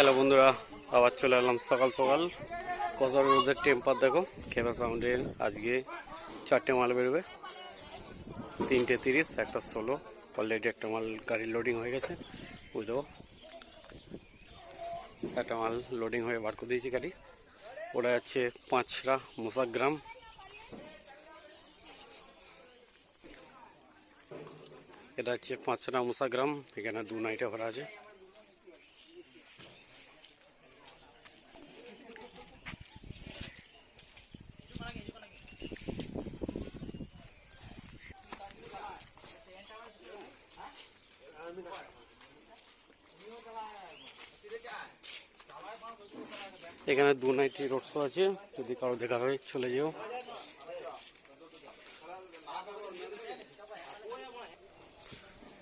Hello বন্ধুরা, আবার চলে এলাম সকাল সকাল। কসার রোদের টেম্পার দেখো খেপা সাউন্ডের আজকে চারটে মাল বেরোবে। তিনটে তিরিশ, একটা ষোলো। অলরেডি একটা মাল গাড়ি লোডিং হয়ে গেছে দেখো একটা মাল লোডিং হয়ে বার করে দিয়েছি গাড়ি। ওটা যাচ্ছে পাঁচরা মুসাগ্রাম এটা হচ্ছে পাঁচরা মুসাগ্রাম এখানে দু নাইটে ভরা আছে। এখানে দু নাইটি রোড শো আছে, যদি কারও দেখা হয় চলে যেও।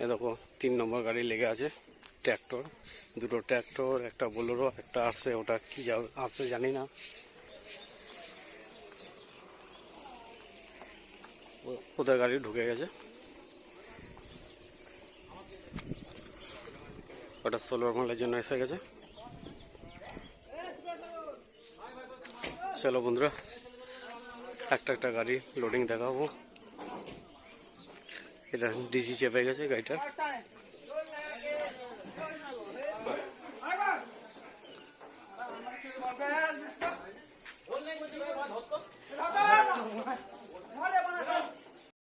এ দেখো, তিন নম্বর গাড়ি লেগে আছে, ট্র্যাক্টর। দুটো ট্র্যাক্টর, একটা বোলেরো, একটা আসছে, ওটা কি আসছে জানি না। ওদের গাড়ি ঢুকে গেছে। ওটা সোলার মালের জন্য এসে গেছে। চলো বন্ধুরা, একটা একটা গাড়ি লোডিং দেখাবো। এটা ডিজি চেপে গেছে গাড়িটা।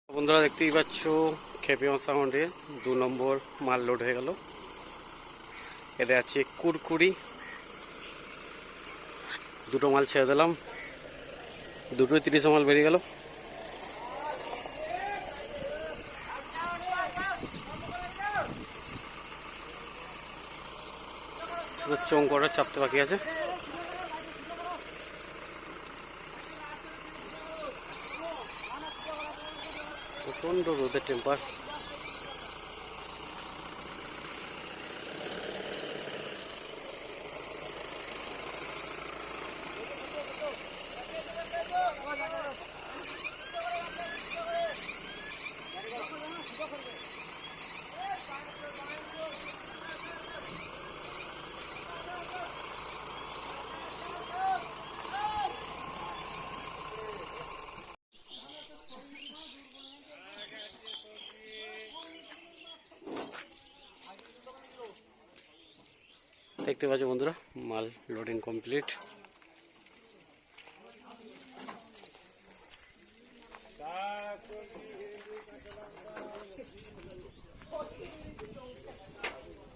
বন্ধুরা, দেখতেই পাচ্ছ খেপিমা সাউন্ডে দু নম্বর মাল লোড হয়ে গেল। এটা আছে কুরকুরি। দুটো মাল ছেড়ে দিলাম। দুটোই তিরিশ মাল বেরিয়ে গেল। শুধু চোং করে চাপতে বাকি আছে। প্রচণ্ড রোদের টেম্পার দেখতে পাচ্ছ বন্ধুরা মাল লোডিং কমপ্লিট সজল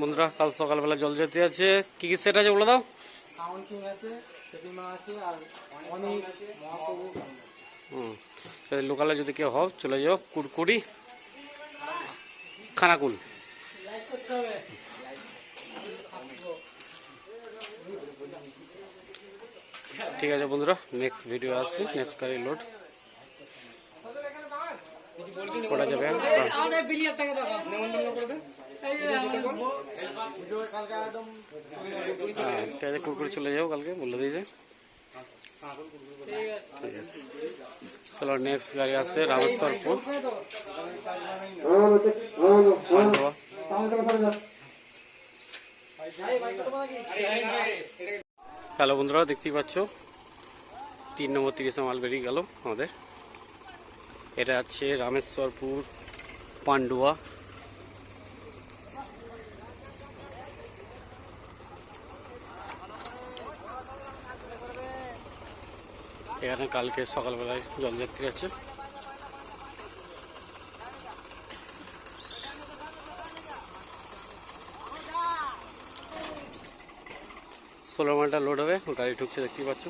বন্ধুরা কাল সকালবেলা জল যেতে আছে। কি কি সেট আছে বলে দাও? সাউন্ড কিং আছে প্রতিমা আছে আর অনিশ মহাপ্রভু হুম। যদি লোকালে যদি কেউ হও চলে যাও কুরকুরি খানাকুল। ঠিক আছে বন্ধুরা নেক্সট ভিডিও আসবে নেক্সট গাড়ি লোড করা যাবে আছে কুরকুরি চলে যাও কালকে, বলে দিয়েছে। ঠিক আছে। চলো নেক্সট গাড়ি আসছে রামেশ্বরপুর। হ্যালো বন্ধুরা, দেখতেই পাচ্ছ? তিন নম্বর তিরিশে মাল বেরিয়ে গেল আমাদের। এটা আছে রামেশ্বরপুর পান্ডুয়া। এখানে কালকে সকালবেলায় জলযাত্রী আছে। ষোলো মালটা লোড হবে গাড়ি ঢুকছে দেখতেই পাচ্ছ।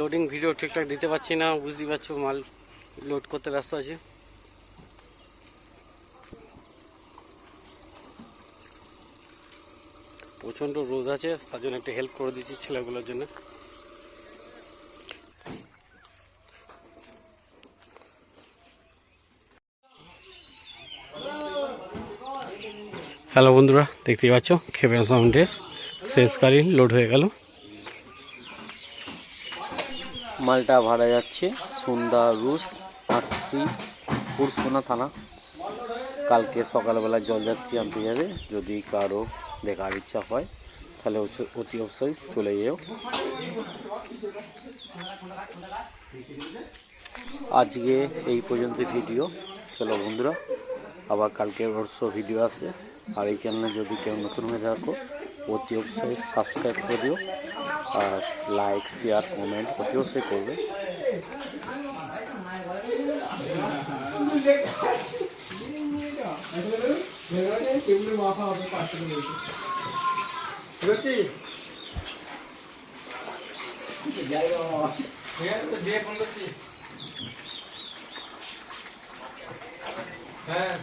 লোডিং ভিডিও ঠিকঠাক দিতে পারছি না, বুঝতেই পারছ, মাল লোড করতে ব্যস্ত আছি। প্রচণ্ড রোদ আছে, তার জন্য একটু হেল্প করে দিচ্ছি ছেলেগুলোর জন্য। হ্যালো বন্ধুরা, দেখতেই পাচ্ছ খেপে সাউন্ডের শেষ গাড়ি লোড হয়ে গেল। মালটা ভাড়া যাচ্ছে সন্ধ্যা রুস আটটি পুরসোনা থানা। কালকে সকালবেলা জলযাত্রী আনতে যাবে, যদি কারও দেখার ইচ্ছা হয়, তাহলে অতি অবশ্যই চলে যেও। আজকে এই পর্যন্ত ভিডিও। চলো বন্ধুরা, আবার কালকে অবশ্য ভিডিও আসে। আর এই চ্যানেলে যদি কেউ নতুন হয়ে থাকো অতি অবশ্যই সাবস্ক্রাইব করে দিও। আর লাইক শেয়ার কমেন্ট অতি অবশ্যই করবে। হ্যাঁ।